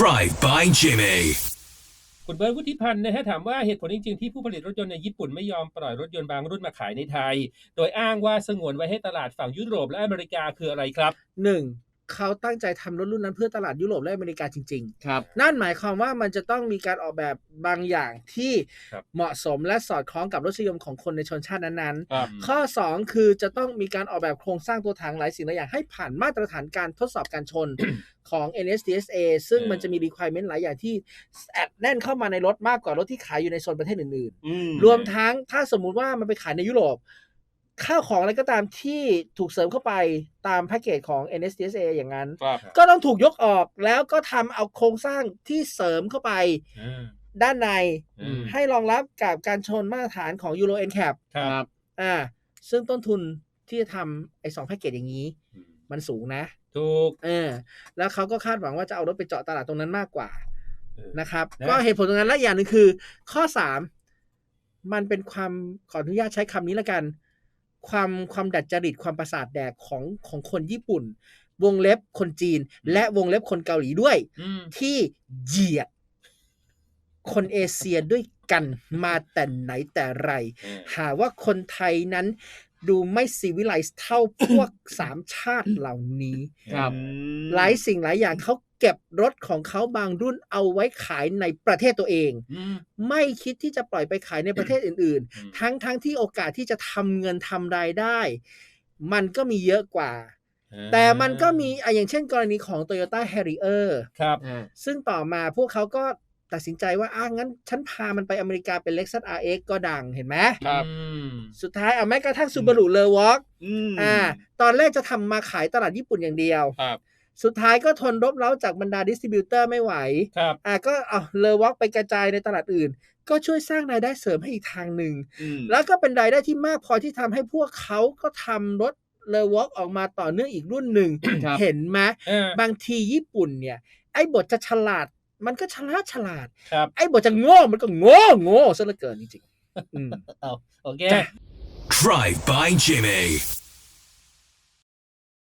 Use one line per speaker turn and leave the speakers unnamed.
Drive by Jimmy.
คุณเบิร์ตวุฒิพันธ์นะฮะถามว่าเหตุผลจริงๆ ที่ผู้ผลิตรถยนต์ในญี่ปุ่นไม่ยอมปล่อยรถยนต์บางรุ่นมาขายในไทย โดยอ้างว่าสงวนไว้ให้ตลาดฝั่งยุโรปและอเมริกาคืออะไรครับ
หนึ่ง เขาตั้งใจทำรถรุ่นนั้นเพื่อตลาดยุโรปและอเมริกาจริง
ครับ
ๆ นั่นหมายความว่ามันจะต้องมีการออกแบบบางอย่างที่
ครับ
เหมาะสมและสอดคล้องกับรสนิยมของคนในชนชาตินั้น
ครับ
ๆข้อ 2 คือจะต้องมีการออกแบบโครงสร้างตัวถังหลายสิ่งหลายอย่างให้ผ่านมาตรฐานการทดสอบการชน ของ NSDSA ซึ่งมันจะมี requirement หลายอย่างที่แอบแน่นเข้ามาในรถมากกว่า รถที่ขายอยู่ในโซนประเทศอื่น
อืม
ๆรวมทั้งถ้าสมมุติว่ามันไปขายในยุโรป ข้าวของอะไรก็ตามที่ถูกเสริมเข้าไปตามแพ็กเกจของ NSDSA อย่างนั้น
ครับ
ก็ต้องถูกยกออกแล้วก็ทำเอาโครงสร้างที่เสริมเข้าไป
อ่า
ด้านใน
อืม
ให้รองรับกับการชนมาตรฐานของ Euro NCAP
ครับ
อ่าซึ่งต้นทุนที่จะทำไอ้สองแพ็กเกจอย่างนี้ มันสูงนะ
ถูก
เออแล้วเขาก็คาดหวังว่าจะเอารถไปเจาะตลาดตรงนั้นมากกว่า
เออ
นะครับ
นะ
ก็เหตุผลตรงนั้นและอย่างหนึ่งคือ ข้อสามมันเป็นความขออนุญาตใช้คำนี้ละกัน ความความดัดจริตความประสาทแดกของของคนญี่ปุ่น วงเล็บคนจีน และวงเล็บคนเกาหลีด้วย
อืม
ที่เหยียดคนเอเชียด้วยกันมาแต่ไหนแต่ไร
เออ
หาว่าคนไทยนั้น ดูไม่ซีวิไลซ์เท่าพวกสามชาติเหล่านี้
ครับ
หลายสิ่งหลายอย่างเขาเก็บรถของเขาบางรุ่นเอาไว้ขายในประเทศตัวเอง
อืม
ไม่คิดที่จะปล่อยไปขายในประเทศอื่น
อืม
ๆทั้งทั้งที่โอกาสที่จะทำเงินทำรายได้ มันก็มีเยอะกว่า แต่มันก็มีอะอย่างเช่นกรณีของ Toyota Harrier
ครับ
อ่า
ซึ่งต่อมาพวกเขาก็ ตัดสินใจว่าอะงั้น ฉันพามันไปอเมริกาเป็น Lexus RX ก็ดังเห็นไหม
ครับ
อืม
สุดท้ายเอาแม้กระทั่ง Subaru l e w a l k
อืม
อ่า ตอนแรกจะทำมาขายตลาดญี่ปุ่นอย่างเดียว
ครับ
สุดท้ายก็ทนรบเร้าจากบรรดาดิสติบิวเตอร์ไม่ไหว
ครับ
อ่าก็เอาเลวอกไปกระจายในตลาดอื่น ก็ช่วยสร้างรายได้เสริมให้อีกทางหนึ่ง
อืม
แล้วก็เป็นรายได้ที่มากพอที่ทำให้พวกเขาก็ทำรถเลวอกออกมาต่อเนื่องอีกรุ่นหนึ่ง
ครับ
เห็นไหม
เออบา
งทีญี่ปุ่นเนี่ย ไอ้บทจะฉลาด มันก็ฉลาดฉลาด
ครับ
ไอ้บทจะโง่มันก็โง่โง่ซะเหลือเกินจริงๆอืม
เอาโอเค
จ้ะ
Drive by Jimmy.